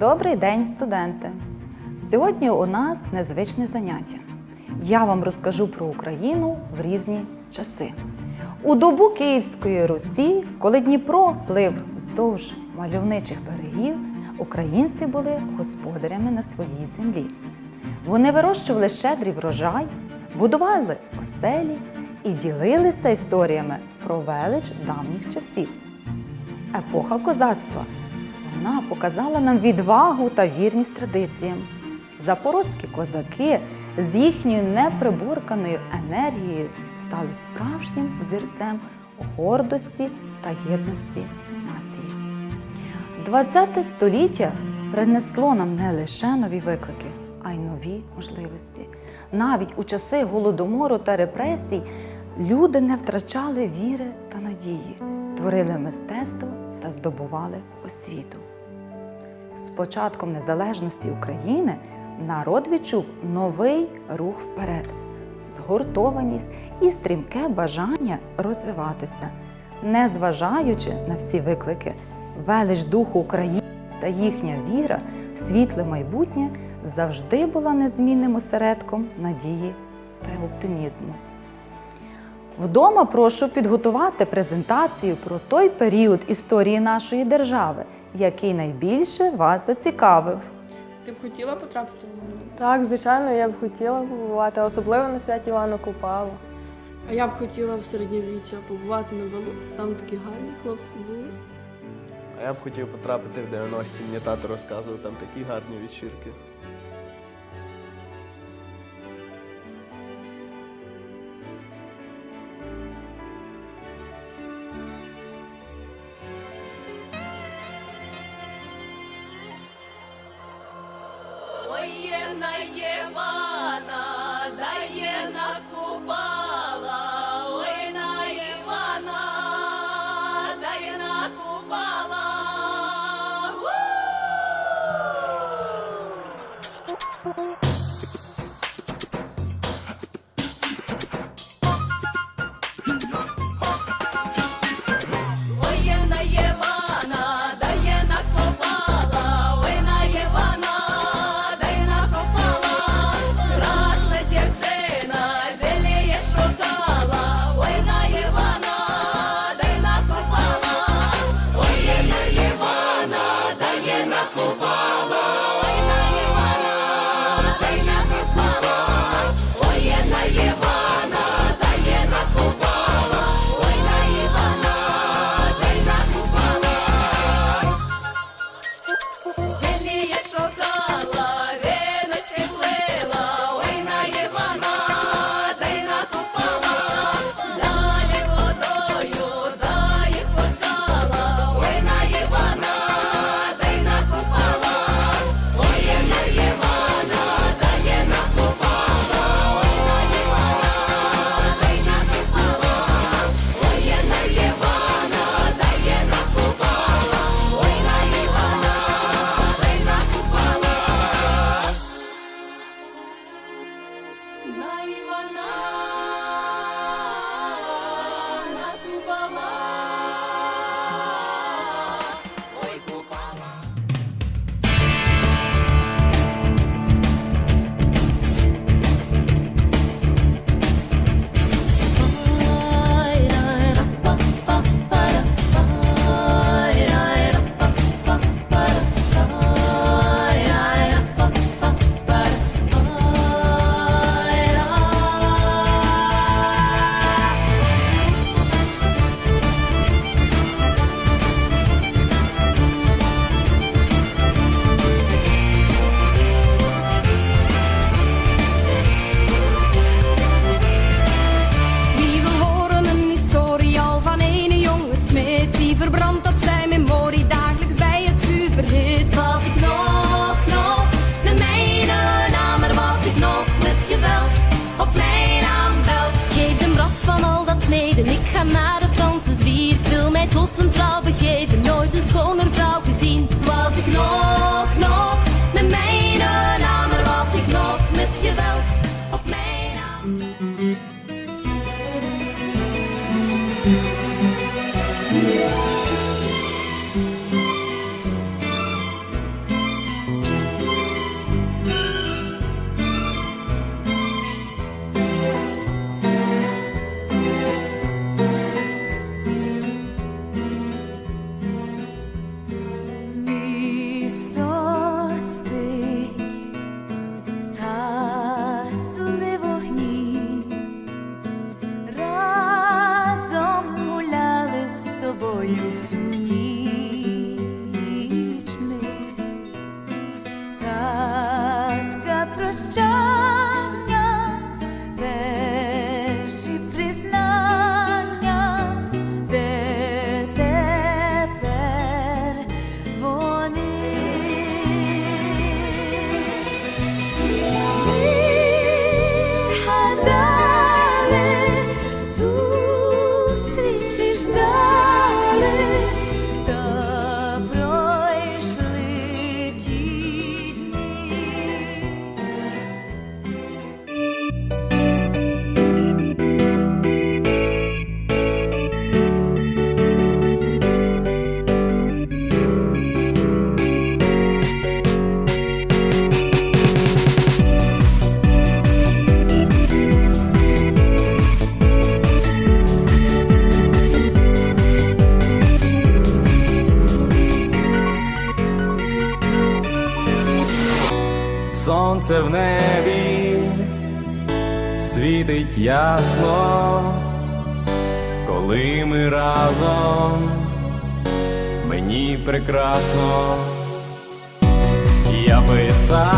Добрий день, студенти! Сьогодні у нас незвичне заняття. Я вам розкажу про Україну в різні часи. У добу Київської Русі, коли Дніпро плив вздовж мальовничих берегів, українці були господарями на своїй землі. Вони вирощували щедрий врожай, будували оселі і ділилися історіями про велич давніх часів. Епоха козацтва вона показала нам відвагу та вірність традиціям. Запорозькі козаки з їхньою неприборканою енергією стали справжнім взірцем гордості та єдності нації. ХХ століття принесло нам не лише нові виклики, а й нові можливості. Навіть у часи голодомору та репресій люди не втрачали віри та надії, творили мистецтво та здобували освіту. З початком незалежності України народ відчув новий рух вперед, згуртованість і стрімке бажання розвиватися, незважаючи на всі виклики, велич духу України та їхня віра в світле майбутнє завжди була незмінним осередком надії та оптимізму. Вдома прошу підготувати презентацію про той період історії нашої держави, який найбільше вас зацікавив. Ти б хотіла потрапити в мене? Так, звичайно, я б хотіла побувати, особливо на святі Івана Купала. А я б хотіла в середньовіччя побувати на балу. Там такі гарні хлопці були. А я б хотів потрапити в 90-ті, мені тато розказував, там такі гарні вечірки. военное. Сонце в небі світить ясно, коли ми разом, мені прекрасно. Я писав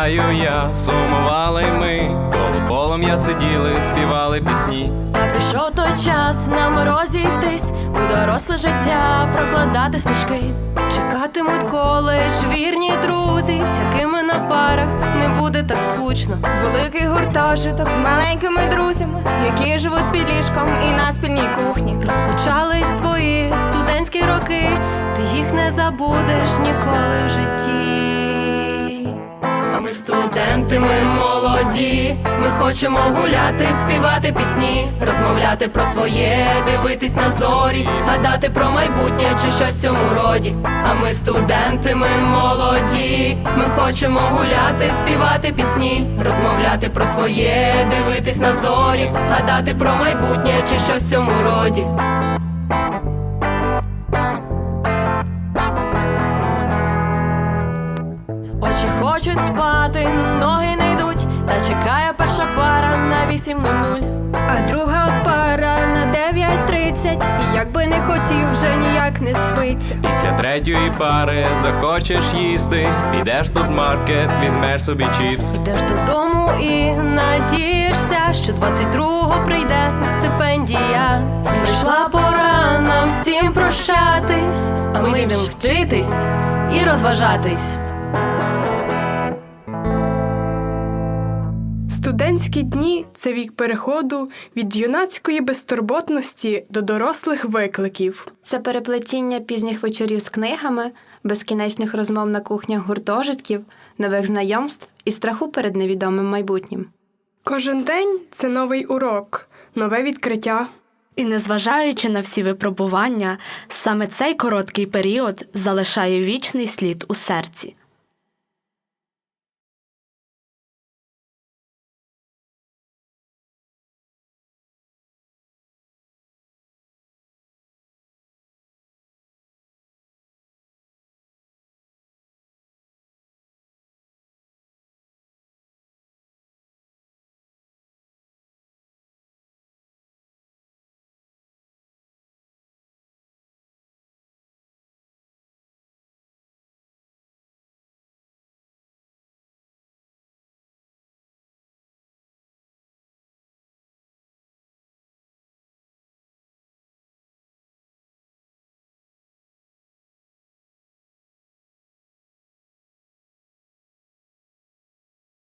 Пам'ятаю я, сумували ми, коло полум'я сиділи, співали пісні. Та прийшов той час нам розійтись у доросле життя прокладати стежки. Чекатимуть коледж, вірні друзі, з якими на парах не буде так скучно. Великий гуртожиток з маленькими друзями, які живуть під ліжком і на спільній кухні. Розпочались твої студентські роки, ти їх не забудеш ніколи в житті. Ми студенти, ми молоді, ми хочемо гуляти, співати пісні, розмовляти про своє, дивитись на зорі, гадати про майбутнє чи щось цьому роді. А ми студенти, ми молоді, ми хочемо гуляти, співати пісні, розмовляти про своє, дивитись на зорі, гадати про майбутнє чи щось цьому роді. Хочуть спати, ноги не йдуть, та чекає перша пара на 8.00. А друга пара на 9.30 І як би не хотів, вже ніяк не спиться. Після третьої пари захочеш їсти, підеш в тут маркет, візьмеш собі чіпс. Йдеш додому і надієшся, що 22-го прийде стипендія. Прийшла пора нам всім прощатись, а ми йдемо вчитись і розважатись. Студентські дні це вік переходу від юнацької безтурботності до дорослих викликів. Це переплетіння пізніх вечорів з книгами, безкінечних розмов на кухнях гуртожитків, нових знайомств і страху перед невідомим майбутнім. Кожен день це новий урок, нове відкриття. І незважаючи на всі випробування, саме цей короткий період залишає вічний слід у серці.